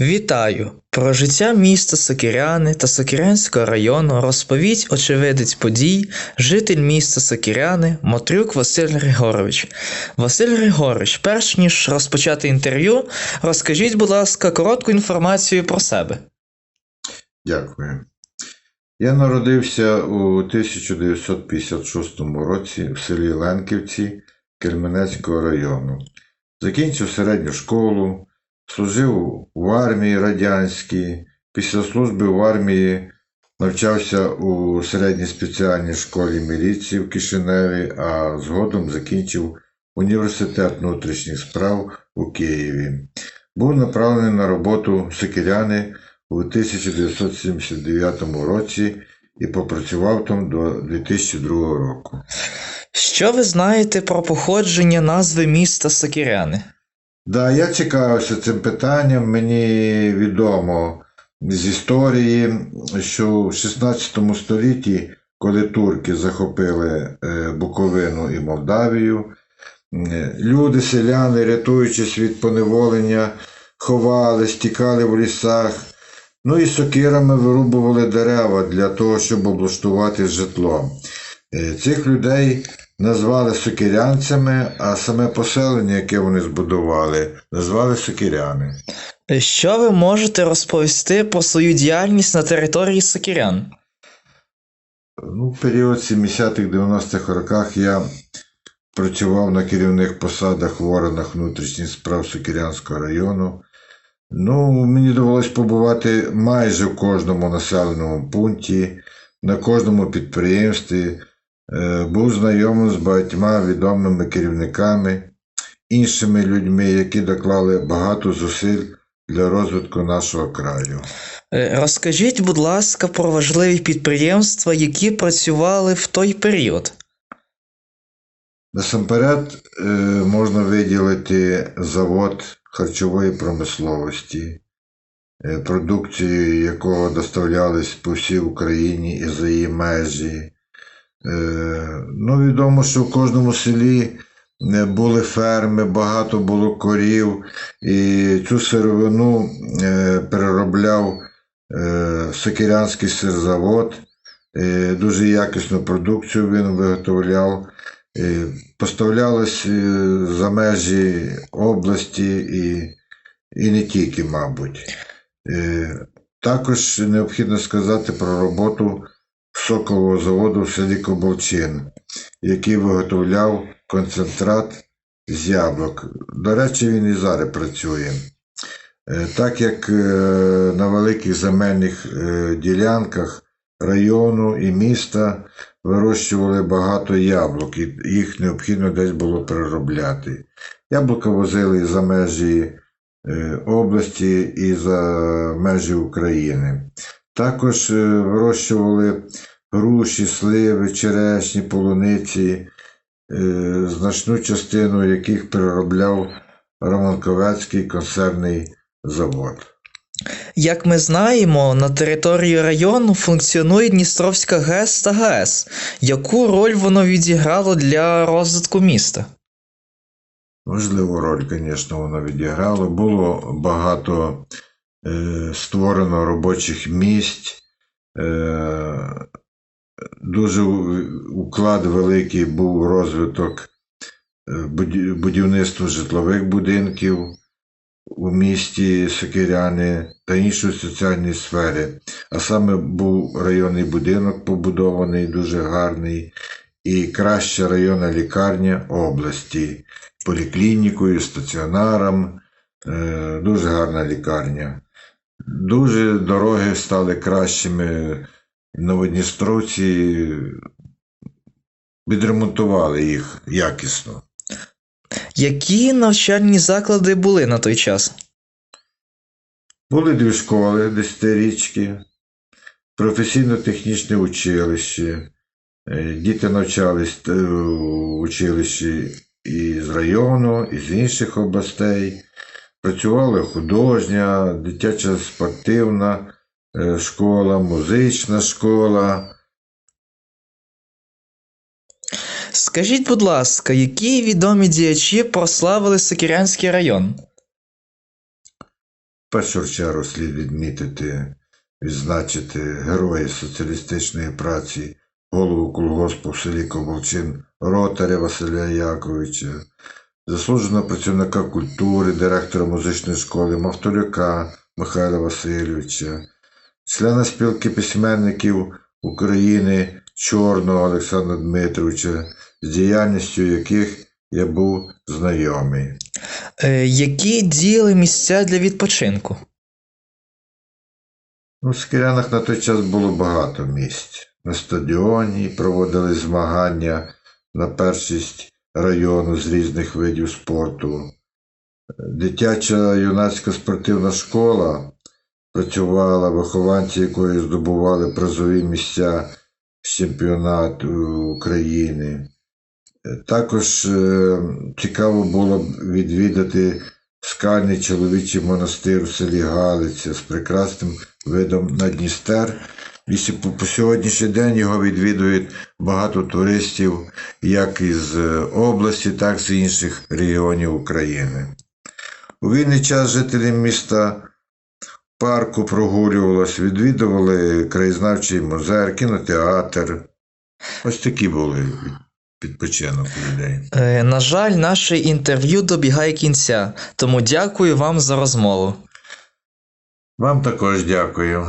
Вітаю! Про життя міста Сокиряни та Сокирянського району розповість очевидець подій, житель міста Сокиряни Мотрюк Василь Григорович. Василь Григорович, перш ніж розпочати інтерв'ю, розкажіть, будь ласка, коротку інформацію про себе. Дякую. Я народився у 1956 році в селі Ленківці Кельменецького району. Закінчив середню школу, служив в армії радянській. Після служби в армії навчався у середній спеціальній школі міліції в Кишиневі, а згодом закінчив університет внутрішніх справ у Києві. Був направлений на роботу в Сокиряни у 1979 році і попрацював там до 2002 року. Що ви знаєте про походження назви міста Сокиряни? Да, я цікавився цим питанням. Мені відомо з історії, що в 16 столітті, коли турки захопили е, Буковину і Молдавію, е, люди, селяни, рятуючись від поневолення, ховались, тікали в лісах. Ну і сокирами вирубували дерева для того, щоб облаштувати житло. Е, Цих людей назвали сокирянцями, а саме поселення, яке вони збудували, назвали сокиряни. Що ви можете розповісти про свою діяльність на території Сокирян? Ну, в період 70-х 90-х роках я працював на керівних посадах в органах внутрішніх справ Сокирянського району. Ну, мені довелось побувати майже в кожному населеному пункті, на кожному підприємстві. Е, Був знайомий з багатьма відомими керівниками, іншими людьми, які доклали багато зусиль для розвитку нашого краю. Е, Розкажіть, будь ласка, про важливі підприємства, які працювали в той період. Насамперед е, можна виділити завод харчової промисловості, продукцію якого доставлялись по всій Україні і за її межі. Е, Ну, відомо, що в кожному селі е, були ферми, багато було корів, і цю сировину е, переробляв Сокирянський сирзавод. Дуже якісну продукцію він виготовляв. Поставлялось е, за межі області і, і не тільки, мабуть. Також необхідно сказати про роботу сокового заводу в селі Коболчин, який виготовляв концентрат з яблук. До речі, він і зараз працює. Е, Так як е, на великих земельних е, ділянках району і міста вирощували багато яблук, і їх необхідно десь було переробляти. Яблука возили за межі області і за межі України. Також вирощували груші, сливи, черешні, полуниці, е, значну частину яких переробляв Романковецький консервний завод. Як ми знаємо, на території району функціонує Дністровська ГЕС та ГАЕС. Яку роль воно відіграло для розвитку міста? Важливу роль, звісно, воно відіграло. Було багато е, створено робочих місць. Е, дуже уклад великий був розвиток е, будівництва житлових будинків у місті Сокиряни та іншої соціальної сфери. А саме був районний будинок побудований, дуже гарний, і краща районна лікарня області поліклінікою, стаціонаром. Е, Дуже гарна лікарня. Дуже дороги стали кращими. Новодністровці відремонтували їх якісно. Які навчальні заклади були на той час? Були дві школи десятирічки, професійно-технічне училище. Е, Діти навчались е, в училищі і з району, і з інших областей. Працювала художня, дитяча спортивна школа, музична школа. Скажіть, будь ласка, які відомі діячі прославили Сокирянський район? першу чергу слід відмітити, відзначити героя соціалістичної праці, голову колгоспу в селі Коболчин Ротаря Василя Яковича, заслуженого працівника культури, директора музичної школи Мавторюка Михайла Васильовича, члена спілки письменників України Чорного Олександра Дмитровича, з діяльністю яких я був знайомий. Е, які діяли місця для відпочинку? Ну, в Скірянах на той час було багато місць. На стадіоні проводили змагання на першість району з різних видів спорту. Дитяча юнацька спортивна школа працювала, вихованці якої здобували призові місця з чемпіонату України. Також е, цікаво було б відвідати скальний чоловічий монастир в селі Галиця з прекрасним видом на Дністер. І по, по сьогоднішній день його відвідують багато туристів як із е, області, так і з інших регіонів України. У вільний час жителі міста парку прогулювалась, відвідували краєзнавчий музей, кінотеатр. Ось такі були підпочинок людей. Е, на жаль, наше інтерв'ю добігає кінця, тому дякую вам за розмову. Вам також дякую.